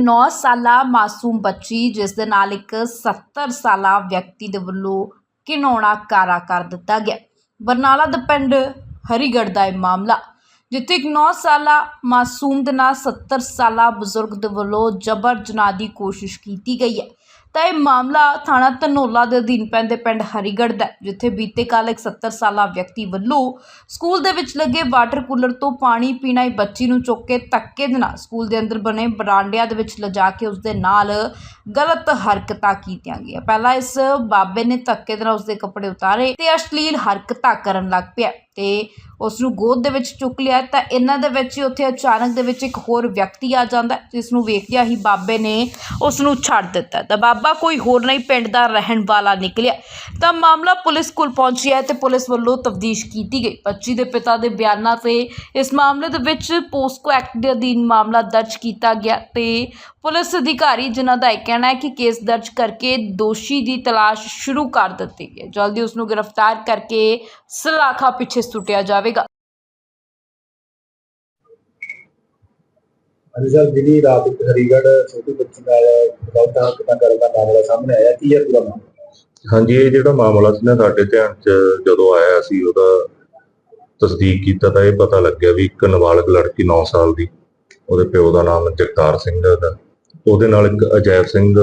9 ਸਾਲਾ ਮਾਸੂਮ ਬੱਚੀ ਜਿਸ ਦੇ ਨਾਲ ਇੱਕ 70 ਸਾਲਾ ਵਿਅਕਤੀ ਦੇ ਵੱਲੋਂ ਘਿਨੌਣਾ ਕਾਰਾ ਕਰ ਦਿੱਤਾ ਗਿਆ। ਬਰਨਾਲਾ ਦੇ ਪਿੰਡ ਹਰੀਗੜ੍ਹ ਦਾ ਇਹ ਮਾਮਲਾ, ਜਿੱਥੇ ਇੱਕ 9 ਸਾਲਾ ਮਾਸੂਮ ਦੇ ਨਾਲ 70 ਸਾਲਾ ਬਜ਼ੁਰਗ ਦੇ ਵੱਲੋਂ ਜਬਰ ਜਨਾਹ ਦੀ ਕੋਸ਼ਿਸ਼ ਕੀਤੀ ਗਈ ਹੈ। ਤਾਂ ਇਹ ਮਾਮਲਾ ਥਾਣਾ ਧਨੋਲਾ ਦੇ ਅਧੀਨ ਪੈਂਦੇ ਪਿੰਡ ਹਰੀਗੜ੍ਹ ਦਾ ਹੈ, ਜਿੱਥੇ ਬੀਤੇ ਕੱਲ ਇੱਕ 70 ਸਾਲਾ ਵਿਅਕਤੀ ਵੱਲੋਂ ਸਕੂਲ ਦੇ ਵਿੱਚ ਲੱਗੇ ਵਾਟਰ ਕੂਲਰ ਤੋਂ ਪਾਣੀ ਪੀਣਾ ਹੀ ਬੱਚੀ ਨੂੰ ਚੁੱਕ ਕੇ ਧੱਕੇ ਦੇ ਨਾਲ ਸਕੂਲ ਦੇ ਅੰਦਰ ਬਣੇ ਬਰਾਂਡਿਆਂ ਦੇ ਵਿੱਚ ਲਿਜਾ ਕੇ ਉਸ ਦੇ ਨਾਲ ਗਲਤ ਹਰਕਤਾਂ ਕੀਤੀਆਂ ਗਈਆਂ। ਪਹਿਲਾਂ ਇਸ ਬਾਬੇ ਨੇ ਧੱਕੇ ਦੇ ਨਾਲ ਉਸ ਦੇ ਕੱਪੜੇ ਉਤਾਰੇ ਤੇ ਅਸ਼ਲੀਲ ਹਰਕਤਾਂ ਕਰਨ ਲੱਗ ਪਿਆ। ਤੇ ਉਸ ਨੂੰ ਗੋਦ ਦੇ ਵਿੱਚ ਚੁੱਕ ਲਿਆ, ਤਾਂ ਇਹਨਾਂ ਦੇ ਵਿੱਚ ਹੀ ਉੱਥੇ ਅਚਾਨਕ ਦੇ ਵਿੱਚ ਇੱਕ ਹੋਰ ਵਿਅਕਤੀ ਆ ਜਾਂਦਾ ਜਿਸ ਨੂੰ ਵੇਖਦਿਆਂ ਹੀ ਬਾਬੇ ਨੇ ਉਸ ਨੂੰ ਛੱਡ ਦਿੱਤਾ। ਤਾਂ ਬਾਬਾ ਕੋਈ ਹੋਰ ਨਹੀਂ, ਪਿੰਡ ਦਾ ਰਹਿਣ ਵਾਲਾ ਨਿਕਲਿਆ। ਤਾਂ ਮਾਮਲਾ ਪੁਲਿਸ ਕੋਲ ਪਹੁੰਚਿਆ ਤੇ ਪੁਲਿਸ ਵੱਲੋਂ ਤਫਤੀਸ਼ ਕੀਤੀ ਗਈ। ਬੱਚੀ ਦੇ ਪਿਤਾ ਦੇ ਬਿਆਨਾਂ ਤੇ ਇਸ ਮਾਮਲੇ ਦੇ ਵਿੱਚ ਪੋਸਕੋ ਐਕਟ ਦੇ ਅਧੀਨ ਮਾਮਲਾ ਦਰਜ ਕੀਤਾ ਗਿਆ ਤੇ ਪੁਲਿਸ ਅਧਿਕਾਰੀ ਜਿਨ੍ਹਾਂ ਦਾ ਇਹ ਕਹਿਣਾ ਹੈ ਕਿ ਕੇਸ ਦਰਜ ਕਰਕੇ ਦੋਸ਼ੀ ਦੀ ਤਲਾਸ਼ ਸ਼ੁਰੂ ਕਰ ਦਿੱਤੀ ਗਈ ਜਲਦੀ ਉਸ ਨੂੰ ਗ੍ਰਿਫਤਾਰ ਕਰਕੇ ਸਲਾਖਾ ਪਿੱਛੇ ਸੁੱਟਿਆ ਜਾਵੇਗਾ। ਹਾਂਜੀ ਸਰ ਜਿਹੜੀ ਰਾਤ ਇੱਕ ਹਰੀਗੜ੍ਹ ਛੋਟੀ ਬੱਚੀ ਨਾਲ ਗਲਤ ਹਰਕਤਾਂ ਕਰਨ ਦਾ ਮਾਮਲਾ ਸਾਹਮਣੇ ਆਇਆ ਕੀ ਹੈ ਪੂਰਾ ਮਾਮਲਾ? ਹਾਂਜੀ ਇਹ ਜਿਹੜਾ ਮਾਮਲਾ ਸੀ ਨਾ ਸਾਡੇ ਧਿਆਨ 'ਚ ਜਦੋਂ ਆਇਆ ਸੀ ਉਹਦਾ ਤਸਦੀਕ ਕੀਤਾ ਤਾਂ ਇਹ ਪਤਾ ਲੱਗਿਆ ਵੀ ਇੱਕ ਨਾਬਾਲਗ ਲੜਕੀ 9 ਸਾਲ ਦੀ ਉਹਦੇ ਪਿਓ ਦਾ ਨਾਮ ਜਗਤਾਰ ਸਿੰਘ ਦਾ ਉਹਦੇ। ਨਾਲ ਇੱਕ ਅਜੈਬ ਸਿੰਘ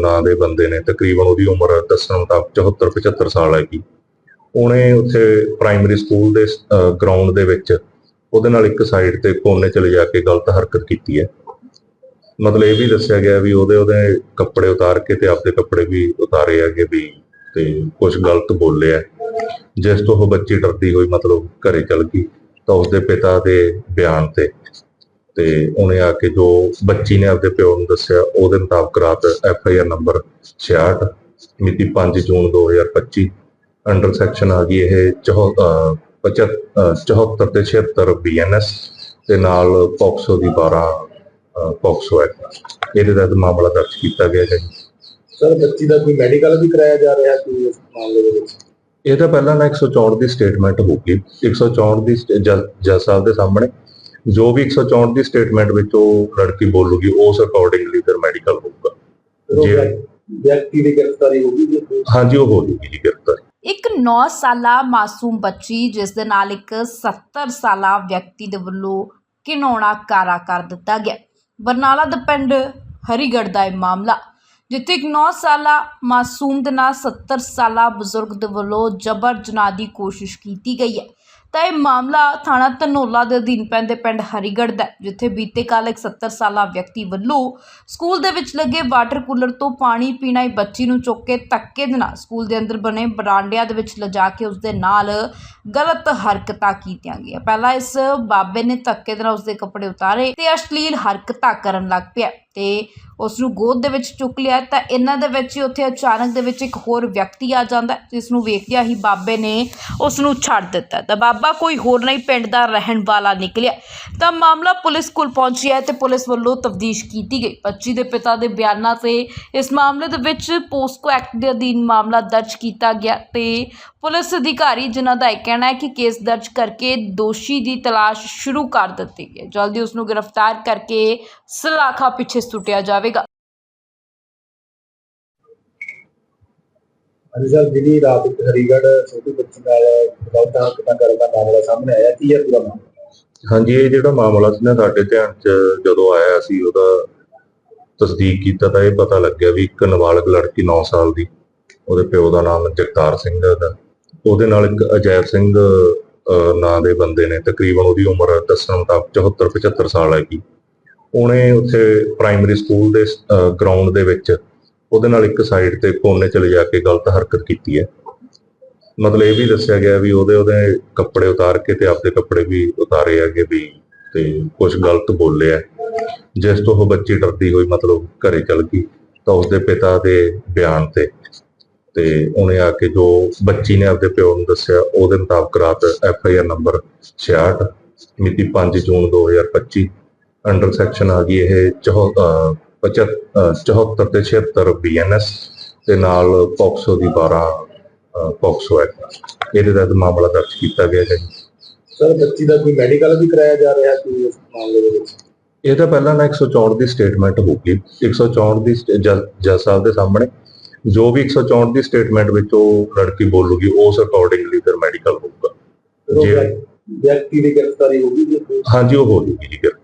ਨਾਂ ਦੇ ਬੰਦੇ ਨੇ ਤਕਰੀਬਨ ਉਹਦੀ ਉਮਰ ਦੱਸਣ ਮੁਤਾਬਕ 74 75 ਸਾਲ ਹੈਗੀ। ਉਹਨੇ ਉੱਥੇ ਪ੍ਰਾਇਮਰੀ ਸਕੂਲ ਦੇ ਗਰਾਊਂਡ ਦੇ ਵਿੱਚ ਉਹਦੇ ਨਾਲ ਇੱਕ ਸਾਈਡ ਤੇ ਕੋਨੇ ਚਲੇ ਜਾ ਕੇ ਗਲਤ ਹਰਕਤ ਕੀਤੀ ਹੈ। ਮਤਲਬ ਇਹ ਵੀ ਦੱਸਿਆ ਗਿਆ ਵੀ ਉਹਦੇ ਉਹਦੇ ਕੱਪੜੇ ਉਤਾਰ ਕੇ ਤੇ ਆਪਦੇ ਕੱਪੜੇ ਵੀ ਉਤਾਰੇ ਹੈਗੇ ਵੀ ਤੇ ਕੁਝ ਗਲਤ ਬੋਲਿਆ। ਜਿਸ ਤੋਂ ਉਹ ਬੱਚੀ ਡਰਦੀ ਹੋਈ, ਮਤਲਬ ਘਰੇ ਚਲ ਗਈ ਤਾਂ ਉਸਦੇ ਪਿਤਾ ਦੇ ਬਿਆਨ ਤੇ। ਤੇ ਉਹਨੇ ਆ ਕੇ ਜੋ ਬੱਚੀ ਨੇ ਆਪਦੇ ਪਿਓ ਨੂੰ ਦੱਸਿਆ, ਉਹਦੇ ਮੁਤਾਬਕ ਰਾਤ ਐਫ ਆਈ ਆਰ ਨੰਬਰ 66 ਮਿਤੀ 5 ਜੂਨ 2025 ਅੰਡਰ ਸੈਕਸ਼ਨ ਆ ਗਈ ਇਹ 74 74 ਤੇ 76 ਬੀਐਨਐਸ ਤੇ ਨਾਲ ਪੌਕਸੋ ਦੀ 12 ਅਹ, ਪੌਕਸੋ ਐਕਟ ਇਹਦੇ ਤਹਿਤ ਮਾਮਲਾ ਦਰਜ ਕੀਤਾ ਗਿਆ ਹੈ। ਸਰ ਬੱਚੀ ਦਾ ਕੋਈ ਮੈਡੀਕਲ ਵੀ ਕਰਾਇਆ ਜਾ ਰਿਹਾ ਕੋਈ ਇਸ ਮਾਮਲੇ ਦੇ ਵਿੱਚ ਇਹ ਤਾਂ ਪਹਿਲਾਂ ਨਾ 164 ਦੀ ਸਟੇਟਮੈਂਟ ਹੋਊਗੀ 164 ਦੀ ਜੱਜ ਸਾਹਿਬ ਦੇ ਸਾਹਮਣੇ ਜੋ ਵੀ 164 ਦੀ ਸਟੇਟਮੈਂਟ ਵਿੱਚ ਉਹ ਲੜਕੀ ਬੋਲੂਗੀ ਉਸ ਅਕੋਰਡਿੰਗਲੀ ਫਿਰ ਮੈਡੀਕਲ ਹੋਊਗਾ ਜੀ। ਵਿਅਕਤੀ ਦੀ ਗ੍ਰਿਫਤਾਰੀ ਕੋਈ? ਹਾਂਜੀ ਉਹ ਹੋ ਜੂਗੀ ਜੀ ਗ੍ਰਿਫਤਾਰ 9 ਸਾਲਾ ਮਾਸੂਮ ਬੱਚੀ, ਜਿਸ ਦੇ ਨਾਲ ਇੱਕ 70 ਸਾਲਾ ਵਿਅਕਤੀ ਦੇ ਵੱਲੋਂ ਘਿਨੌਣਾ ਕਾਰਾ ਕਰ ਦਿੱਤਾ ਗਿਆ। ਬਰਨਾਲਾ ਦੇ ਪਿੰਡ ਹਰੀਗੜ੍ਹ ਦਾ ਇਹ ਮਾਮਲਾ, ਜਿੱਥੇ ਇੱਕ 9 ਸਾਲਾ ਮਾਸੂਮ ਦੇ ਨਾਲ 70 ਸਾਲਾ ਬਜ਼ੁਰਗ ਦੇ ਵੱਲੋਂ ਜਬਰ ਜਨਾਹ ਦੀ ਕੋਸ਼ਿਸ਼ ਕੀਤੀ ਗਈ ਹੈ। ਤਾਂ ਇਹ ਮਾਮਲਾ ਥਾਣਾ ਧਨੋਲਾ ਦੇ ਅਧੀਨ ਪੈਂਦੇ ਪਿੰਡ ਹਰੀਗੜ੍ਹ ਦਾ ਹੈ, ਜਿੱਥੇ ਬੀਤੇ ਕੱਲ ਇੱਕ 70 ਸਾਲਾ ਵਿਅਕਤੀ ਵੱਲੋਂ ਸਕੂਲ ਦੇ ਵਿੱਚ ਲੱਗੇ ਵਾਟਰ ਕੂਲਰ ਤੋਂ ਪਾਣੀ ਪੀਣਾ ਹੀ ਬੱਚੀ ਨੂੰ ਚੁੱਕ ਕੇ ਧੱਕੇ ਦੇ ਨਾਲ ਸਕੂਲ ਦੇ ਅੰਦਰ ਬਣੇ ਬਰਾਂਡਿਆਂ ਦੇ ਵਿੱਚ ਲਿਜਾ ਕੇ ਉਸ ਦੇ ਨਾਲ ਗਲਤ ਹਰਕਤਾਂ ਕੀਤੀਆਂ ਗਈਆਂ। ਪਹਿਲਾਂ ਇਸ ਬਾਬੇ ਨੇ ਧੱਕੇ ਦੇ ਨਾਲ ਉਸ ਦੇ ਕੱਪੜੇ ਉਤਾਰੇ ਤੇ ਅਸ਼ਲੀਲ ਹਰਕਤਾਂ ਕਰਨ ਲੱਗ ਪਿਆ। ਤੇ ਉਸ ਨੂੰ ਗੋਦ ਦੇ ਵਿੱਚ ਚੁੱਕ ਲਿਆ ਤਾਂ ਇਹਨਾਂ ਦੇ ਵਿੱਚ ਹੀ ਉੱਥੇ ਅਚਾਨਕ ਦੇ ਵਿੱਚ ਇੱਕ ਹੋਰ ਵਿਅਕਤੀ ਆ ਜਾਂਦਾ ਹੈ, ਜਿਸ ਨੂੰ ਵੇਖਦਿਆਂ ਹੀ ਬਾਬੇ ਨੇ ਉਸ ਨੂੰ ਛੱਡ ਦਿੱਤਾ। ਤਾਂ ਬਾਬਾ ਕੋਈ ਹੋਰ ਨਹੀਂ ਪਿੰਡ ਦਾ ਰਹਿਣ ਵਾਲਾ ਨਿਕਲਿਆ। ਤਾਂ ਮਾਮਲਾ ਪੁਲਿਸ ਕੋਲ ਪਹੁੰਚਿਆ ਤੇ ਪੁਲਿਸ ਵੱਲੋਂ ਤਫਤੀਸ਼ ਕੀਤੀ ਗਈ। ਬੱਚੀ ਦੇ ਪਿਤਾ ਦੇ ਬਿਆਨਾਂ ਤੇ ਇਸ ਮਾਮਲੇ ਦੇ ਵਿੱਚ ਪੋਸਕੋ ਐਕਟ ਦੇ ਅਧੀਨ ਮਾਮਲਾ ਦਰਜ ਕੀਤਾ ਗਿਆ ਤੇ ਪੁਲਿਸ ਅਧਿਕਾਰੀ ਜਿਨ੍ਹਾਂ ਦਾ ਇਹ ਕਹਿਣਾ ਹੈ ਕਿ ਕੇਸ ਦਰਜ ਕਰਕੇ ਦੋਸ਼ੀ ਦੀ ਤਲਾਸ਼ ਸ਼ੁਰੂ ਕਰ ਦਿੱਤੀ ਹੈ। ਜਲਦੀ ਉਸ ਨੂੰ ਗ੍ਰਿਫਤਾਰ ਕਰਕੇ ਸਲਾਖਾ ਪਿੱਛੇ ਸੁੱਟਿਆ ਜਾਵੇਗਾ। ਹਾਂਜੀ ਸਰ ਜਿਹੜੀ ਰਾਤ ਇੱਕ ਹਰੀਗੜ੍ਹ ਛੋਟੀ ਬੱਚੀ ਨਾਲ ਗਲਤ ਹਰਕਤਾਂ ਕਰਨ ਦਾ ਮਾਮਲਾ ਸਾਹਮਣੇ ਆਇਆ? ਕੀ ਹੈ ਪੂਰਾ ਮਾਮਲਾ? ਹਾਂਜੀ ਇਹ ਜਿਹੜਾ ਮਾਮਲਾ ਸੀ ਨਾ ਸਾਡੇ ਧਿਆਨ 'ਚ ਜਦੋਂ ਆਇਆ ਸੀ ਉਹਦਾ ਤਸਦੀਕ ਕੀਤਾ ਤਾਂ ਇਹ ਪਤਾ ਲੱਗਿਆ ਵੀ ਇੱਕ ਨਾਬਾਲਗ ਲੜਕੀ 9 ਸਾਲ ਦੀ ਉਹਦੇ ਪਿਓ ਦਾ ਨਾਮ ਜਗਤਾਰ ਸਿੰਘ ਦਾ ਉਹਦੇ ਨਾਲ ਇੱਕ ਅਜੈਬ ਸਿੰਘ ਅਹ, ਨਾਂ ਦੇ ਬੰਦੇ ਨੇ ਤਕਰੀਬਨ ਉਹਦੀ ਉਮਰ ਦੱਸਣ ਮੁਤਾਬਕ 74 75 ਸਾਲ ਹੈਗੀ। ਉਹਨੇ ਉੱਥੇ ਪ੍ਰਾਇਮਰੀ ਸਕੂਲ ਦੇ ਗਰਾਊਂਡ ਦੇ ਵਿੱਚ ਉਹਦੇ ਨਾਲ ਇੱਕ ਸਾਈਡ ਤੇ ਕੋਨੇ ਚਲੇ ਜਾ ਕੇ ਗਲਤ ਹਰਕਤ ਕੀਤੀ ਹੈ। ਮਤਲਬ ਇਹ ਵੀ ਦੱਸਿਆ ਗਿਆ ਵੀ ਉਹਦੇ ਉਹਦੇ ਕੱਪੜੇ ਉਤਾਰ ਕੇ ਤੇ ਆਪਦੇ ਕੱਪੜੇ ਵੀ ਉਤਾਰੇ ਹੈਗੇ ਵੀ ਤੇ ਕੁਝ ਗਲਤ ਬੋਲਿਆ। ਜਿਸ ਤੋਂ ਉਹ ਬੱਚੀ ਡਰਦੀ ਹੋਈ ਮਤਲਬ ਘਰੇ ਚਲ ਗਈ ਤਾਂ ਉਸਦੇ ਪਿਤਾ ਦੇ ਬਿਆਨ ਤੇ ਤੇ ਉਹਨੇ ਆ ਕੇ ਜੋ ਬੱਚੀ ਨੇ ਆਪਦੇ ਪਿਓ ਨੂੰ ਦੱਸਿਆ ਉਹਦੇ ਮੁਤਾਬਕ ਰਾਤ ਐਫ ਆਈ ਆਰ ਨੰਬਰ 66 ਮਿਤੀ 5 ਜੂਨ 2025 ਅੰਡਰ ਸੈਕਸ਼ਨ ਆ ਗਈ ਇਹ 74 74 ਤੇ 76 ਬੀਐਨਐਸ ਤੇ ਨਾਲ ਪੌਕਸੋ ਦੀ 12 ਅਹ, ਪੌਕਸੋ ਐਕਟ। ਇਹਦੇ ਤਹਿਤ ਮਾਮਲਾ ਦਰਜ ਕੀਤਾ ਗਿਆ ਹੈ। ਸਰ ਬੱਚੀ ਦਾ ਕੋਈ ਮੈਡੀਕਲ ਵੀ ਕਰਾਇਆ ਜਾ ਰਿਹਾ ਕੋਈ ਇਸ ਮਾਮਲੇ ਦੇ ਵਿੱਚ? ਇਹ ਤਾਂ ਪਹਿਲਾਂ ਨਾ 164 ਦੀ ਸਟੇਟਮੈਂਟ ਹੋਊਗੀ। 164 ਦੀ ਜੱਜ ਸਾਹਿਬ ਦੇ ਸਾਹਮਣੇ ਜੋ ਵੀ 164 ਦੀ ਸਟੇਟਮੈਂਟ ਵਿੱਚ ਉਹ ਲੜਕੀ ਬੋਲੂਗੀ ਉਸ ਅਕੋਰਡਿੰਗਲੀ ਫਿਰ ਮੈਡੀਕਲ ਹੋਊਗਾ ਜੀ। ਵਿਅਕ- ਵਿਅਕਤੀ ਦੀ ਗ੍ਰਿਫਤਾਰੀ ਹੋ ਗਈ ਜੀ ਹਾਂਜੀ ਉਹ ਹੋ ਜੂਗੀ ਜੀ